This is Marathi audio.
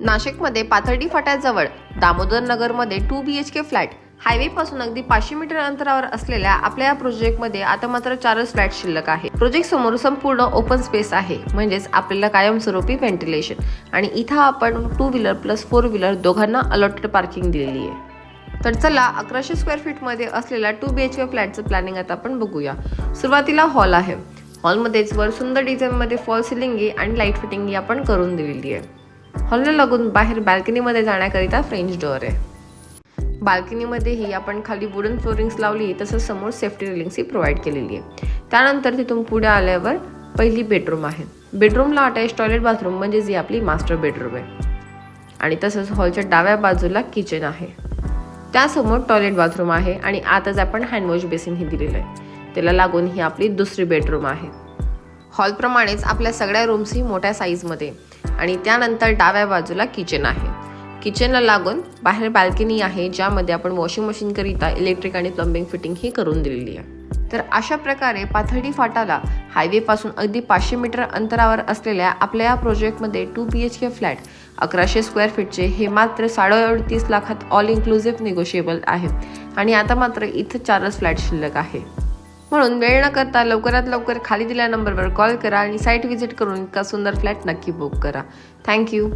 नाशिकमध्ये पाथर्डी फाट्याजवळ दामोदर नगरमध्ये two B H K flat हायवेपासून अगदी पाचशे मीटर अंतरावर असलेल्या आपल्या या प्रोजेक्टमध्ये आता मात्र चारच फ्लॅट शिल्लक आहे प्रोजेक्ट समोर संपूर्ण ओपन स्पेस आहे. म्हणजेच आपल्याला कायमस्वरूपी व्हेंटिलेशन आणि इथं आपण two wheeler plus four wheeler दोघांना अलॉटेड पार्किंग दिलेली आहे. तर चला अकराशे स्क्वेअर फीटमध्ये असलेल्या टू बी एच के फ्लॅटचं प्लॅनिंग आता आपण बघूया. सुरुवातीला हॉल आहे. हॉलमध्येच वर सुंदर डिझाईनमध्ये फॉल सिलिंगी आणि लाइट फिटिंग आपण करून दिलेली आहे. हॉलला लागून बाहेर बाल्कनीमध्ये जाण्याकरिता फ्रेंच डोअर आहे. बाल्कनीमध्येही आपण खाली वुडन फ्लोरिंग्स लावली तसंच समोर सेफ्टी रेलिंग्सही प्रोव्हाइड केलेली आहे. त्यानंतर तिथून पुढे आल्यावर पहिली बेडरूम आहे. बेडरूमला अटॅच टॉयलेट बाथरूम म्हणजे जी आपली मास्टर बेडरूम आहे. आणि तसंच हॉलच्या डाव्या बाजूला किचन आहे. त्यासमोर टॉयलेट बाथरूम आहे आणि आताच आपण हँडवॉश बेसिनही दिलेलं आहे. त्याला लागून ही आपली दुसरी बेडरूम आहे. हॉलप्रमाणेच आपल्या सगळ्या रूम्सही मोठ्या साईजमध्ये आणि त्यानंतर डाव्या बाजूला किचन आहे. किचनला लागून बाहेर बाल्कनी आहे ज्यामध्ये आपण वॉशिंग मशीनकरिता इलेक्ट्रिक आणि प्लंबिंग फिटिंग ही करून दिलेली आहे. तर अशा प्रकारे पाथर्डी फाटाला हायवेपासून अगदी पाचशे मीटर अंतरावर असलेल्या आपल्या या प्रोजेक्टमध्ये two B H K flat अकराशे स्क्वेअर फीटचे हे मात्र साडेअडतीस लाखात ऑल इन्क्लुझिव्ह निगोशिएबल आहे. आणि आता मात्र इथं चारच फ्लॅट शिल्लक आहे. म्हणून वेळ न करता लवकरात लवकर खाली दिल्या नंबरवर कॉल करा आणि साईट व्हिजिट करून इतका सुंदर फ्लॅट नक्की बुक करा. थँक्यू